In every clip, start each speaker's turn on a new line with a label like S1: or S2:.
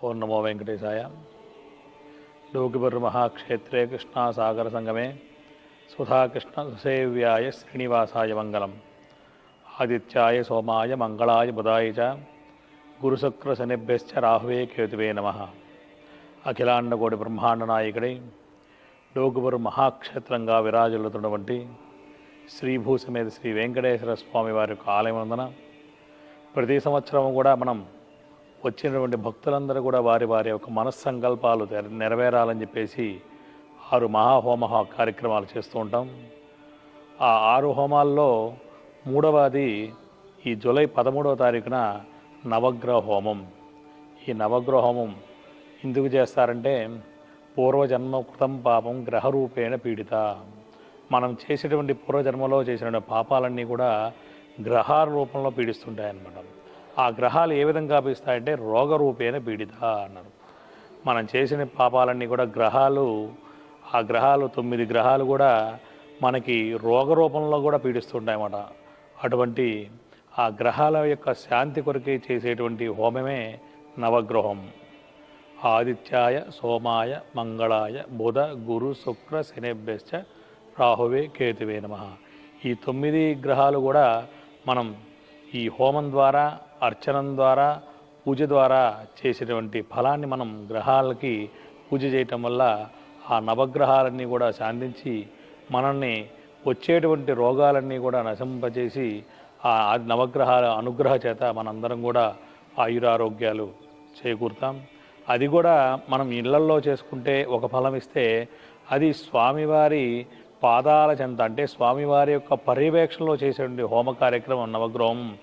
S1: ఓం నమో వెంకటేశాయ లోకిపుర్మహాక్షేత్రే కృష్ణాసాగర సంగమే సుధాకృష్ణ సుసేవ్యాయ శ్రీనివాసాయ మంగళం ఆదిత్యాయ సోమాయ మంగళాయ బుధాయ చ గురుశుక్ర శనిభ్యశ్చ రాహువే కేతువే నమ అఖిలాండకోటి బ్రహ్మాండ నాయకుడై లోకుపురు మహాక్షేత్రంగా విరాజులుతున్నటువంటి శ్రీభూసమేధ శ్రీ వెంకటేశ్వర స్వామి వారి యొక్క ఆలయం వందన ప్రతి సంవత్సరం కూడా మనం వచ్చినటువంటి భక్తులందరూ కూడా వారి వారి యొక్క మనస్సంకల్పాలు నెరవేరాలని చెప్పేసి ఆరు మహాహోమ కార్యక్రమాలు చేస్తూ ఉంటాం. ఆ ఆరు హోమాల్లో మూడవది ఈ జూలై పదమూడవ తారీఖున నవగ్రహ హోమం. ఈ నవగ్రహ హోమం ఎందుకు చేస్తారంటే పూర్వజన్మ కృతం పాపం గ్రహరూపేణ పీడిత. మనం చేసేటువంటి పూర్వజన్మలో చేసిన పాపాలన్నీ కూడా గ్రహాల రూపంలో పీడిస్తుంటాయన్నమాట. ఆ గ్రహాలు ఏ విధంగా పీడిస్తాయంటే రోగరూపేణ పీడిత అన్నారు. మనం చేసిన పాపాలన్నీ కూడా గ్రహాలు ఆ గ్రహాలు తొమ్మిది గ్రహాలు కూడా మనకి రోగ రూపంలో కూడా పీడిస్తుంటాయి అన్నమాట అటువంటి ఆ గ్రహాల యొక్క శాంతి కొరకే చేసేటువంటి హోమమే నవగ్రహం. ఆదిత్యాయ సోమాయ మంగళాయ బుధ గురు శుక్ర శనిభ్యశ్చ రాహువే కేతువే నమ. ఈ తొమ్మిది గ్రహాలు కూడా మనం ఈ హోమం ద్వారా అర్చనం ద్వారా పూజ ద్వారా చేసేటువంటి ఫలాన్ని మనం గ్రహాలకి పూజ చేయటం వల్ల ఆ నవగ్రహాలన్నీ కూడా శాంతించి మనల్ని వచ్చేటువంటి రోగాలన్నీ కూడా నశింపజేసి ఆ నవగ్రహాల అనుగ్రహ చేత మనందరం కూడా ఆయురారోగ్యాలు చేకూరుతాం. అది కూడా మనం ఇళ్ళల్లో చేసుకుంటే ఒక ఫలం ఇస్తే అది స్వామివారి పాదాల చెంత అంటే స్వామివారి యొక్క పర్యవేక్షణలో చేసేటువంటి హోమ కార్యక్రమం నవగ్రహం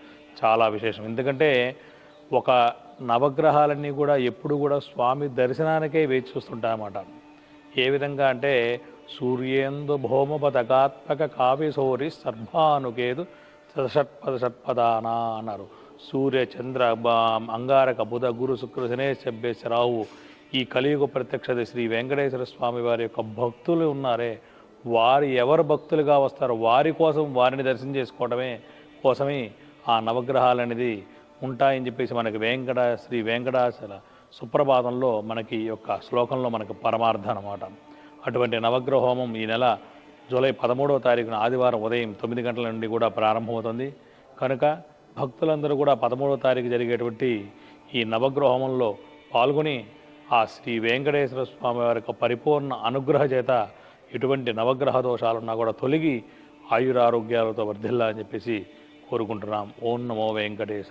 S1: చాలా విశేషం. ఎందుకంటే ఒక నవగ్రహాలన్నీ కూడా ఎప్పుడు కూడా స్వామి దర్శనానికే వేచి చూస్తుంటాయన్నమాట ఏ విధంగా అంటే సూర్యేందు భౌమ పథకాత్మక కావ్యసౌరి సర్భానుకేతు షట్పద షట్పదాన అన్నారు సూర్య చంద్ర బా- అంగారక బుధ గురు శుక్ర శనేశ రావు. ఈ కలియుగ ప్రత్యక్షత శ్రీ వెంకటేశ్వర స్వామి వారి యొక్క భక్తులు ఉన్నారే. వారు ఎవరు భక్తులుగా వస్తారో వారి కోసం వారిని దర్శనం చేసుకోవడమే కోసమే ఆ నవగ్రహాలు అనేది ఉంటాయని చెప్పేసి మనకి వెంకట శ్రీ వెంకటాచల సుప్రభాతంలో మనకి యొక్క శ్లోకంలో మనకు పరమార్థం అన్నమాట. అటువంటి నవగ్రహ హోమం ఈ నెల జూలై పదమూడవ తారీఖున ఆదివారం ఉదయం తొమ్మిది గంటల నుండి కూడా ప్రారంభమవుతుంది. కనుక భక్తులందరూ కూడా పదమూడవ తారీఖు జరిగేటువంటి ఈ నవగ్రహ హోమంలో పాల్గొని ఆ శ్రీ వెంకటేశ్వర స్వామి వారి యొక్క పరిపూర్ణ అనుగ్రహ చేత ఎటువంటి నవగ్రహ దోషాలున్నా కూడా తొలగి ఆయురారోగ్యాలతో వర్ధిల్లా అని చెప్పేసి కోరుకుంటున్నాం ఓం నమో వెంకటేశ